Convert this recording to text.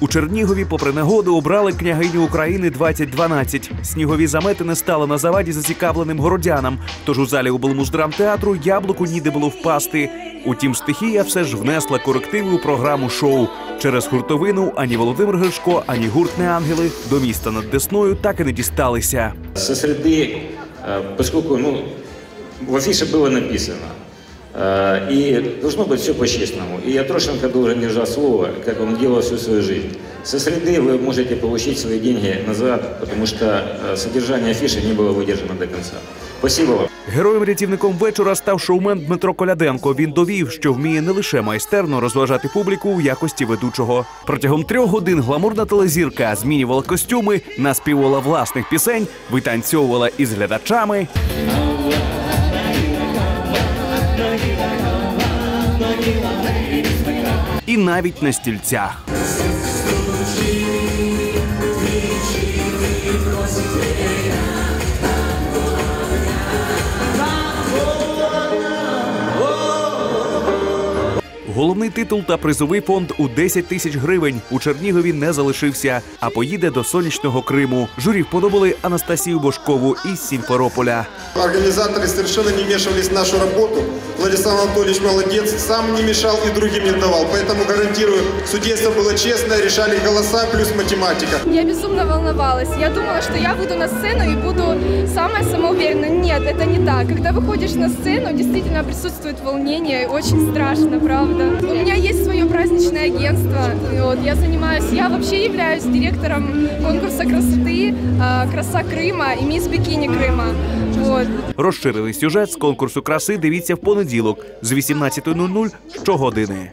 У Чернігові, попри негоду, обрали княгиню України 2012. Снігові замети не стали на заваді зацікавленим городянам. Тож у залі облмуздрамтеатру яблуку ніде було впасти. Утім, стихія все ж внесла корективи у програму шоу. Через хуртовину ані Володимир Гришко, ані гурт «Неангели» до міста над Десною так і не дісталися. Со среды, э, поскольку ну, в афише было написано, э, и должно быть все по-честному. И Атрошенко должен держать слово, как он делал всю свою жизнь. Со среды вы можете получить свои деньги назад, потому что э, содержание афиши не было выдержано до конца. Спасибо вам. Героєм-рятівником вечора став шоумен Дмитро Коляденко. Він довів, що вміє не лише майстерно розважати публіку в якості ведучого. Протягом трьох годин гламурна телезірка змінювала костюми, наспівувала власних пісень, витанцьовувала із глядачами. І навіть на стільцях. Головний титул та призовий фонд у 10 тисяч гривень у Чернігові не залишився, а поїде до сонячного Криму. Журі вподобали Анастасію Бошкову із Сімферополя. Организаторы совершенно не вмешивались в нашу работу. Владислав Анатольевич молодец, сам не мешал и другим не давал. Поэтому гарантирую, судейство было честное, решали голоса плюс математика. Я безумно волновалась. Я думала, что я выйду на сцену и буду самая самоуверенная. Нет, это не так. Когда выходишь на сцену, действительно присутствует волнение. Очень страшно, правда. У меня есть свое праздничное агентство. И Вот, я занимаюсь, я вообще являюсь директором конкурса красоты а, «Краса Крыма» и «Мисс Бикини Крыма». Вот. Розширили сюжет з конкурсу краси. Дивіться в понеділок з 18.00 щогодини.